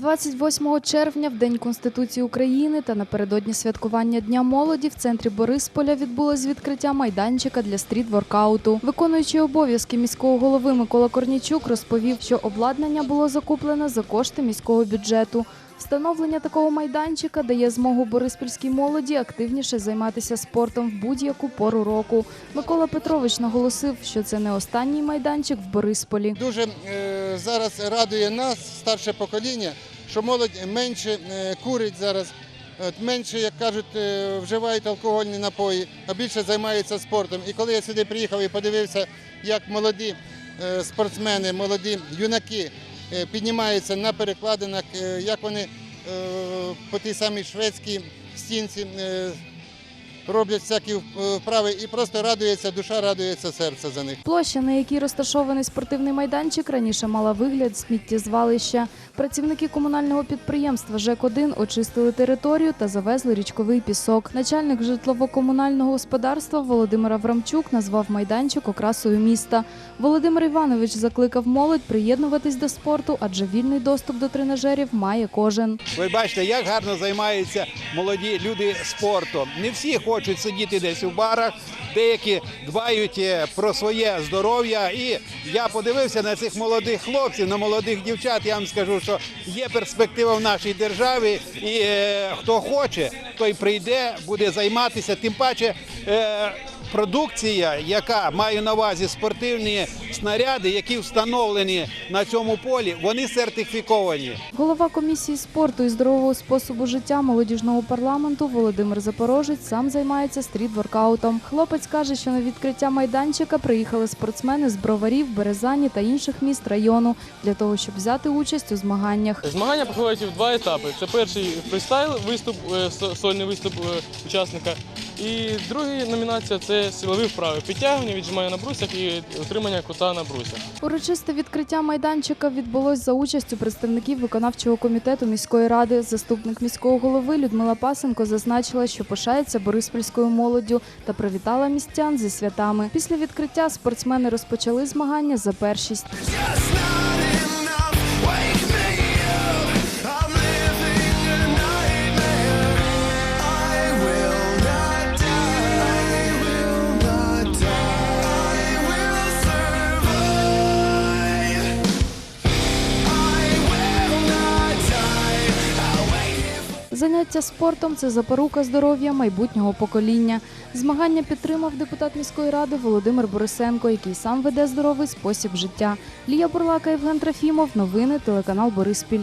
28 червня, в День Конституції України та напередодні святкування Дня молоді в центрі Борисполя відбулось відкриття майданчика для стріт-воркауту. Виконуючий обов'язки міського голови Микола Корнічук розповів, що обладнання було закуплено за кошти міського бюджету. Встановлення такого майданчика дає змогу бориспільській молоді активніше займатися спортом в будь-яку пору року. Микола Петрович наголосив, що це не останній майданчик в Борисполі. Дуже е, зараз радує нас, старше покоління, що молодь менше е, курить зараз, менше, як кажуть, е, вживають алкогольні напої, а більше займаються спортом. І коли я сюди приїхав і подивився, як молоді е, спортсмени, молоді юнаки піднімаються на перекладинах, як вони по тій самій шведській стінці роблять всякі е, вправи і просто радується душа, радується серце за них. Площа, на якій розташований спортивний майданчик, раніше мала вигляд сміттєзвалища. Працівники комунального підприємства ЖЕК-1 очистили територію та завезли річковий пісок. Начальник житлово-комунального господарства Володимир Аврамчук назвав майданчик окрасою міста. Володимир Іванович закликав молодь приєднуватись до спорту, адже вільний доступ до тренажерів має кожен. Ви бачите, як гарно займаються молоді люди спортом. Не всі хочуть сидіти десь у барах, деякі дбають е, про своє здоров'я. І я подивився на цих молодих хлопців, на молодих дівчат. Я вам скажу, що є перспектива в нашій державі, і е, хто хоче, той прийде, буде займатися. Тим паче. Е, Продукція, яка має на увазі спортивні снаряди, які встановлені на цьому полі, вони сертифіковані. Голова комісії спорту і здорового способу життя молодіжного парламенту Володимир Запорожець сам займається стріт-воркаутом. Хлопець каже, що на відкриття майданчика приїхали спортсмени з броварів, Березані та інших міст району для того, щоб взяти участь у змаганнях. Змагання проходять в два етапи. Це перший фристайл, виступ, е, сольний виступ е, учасника. І друга номінація це силові вправи. Підтягування, віджимання на брусях і отримання кута на брусях. Урочисте відкриття майданчика відбулось за участю представників виконавчого комітету міської ради. Заступник міського голови Людмила Пасенко зазначила, що пишається бориспільською молоддю та привітала містян зі святами. Після відкриття спортсмени розпочали змагання за першість. Заняття спортом це запорука здоров'я майбутнього покоління. Змагання підтримав депутат міської ради Володимир Борисенко, який сам веде здоровий спосіб життя. Лія Бурлака, Євген Трофімов. Новини телеканал Бориспіль.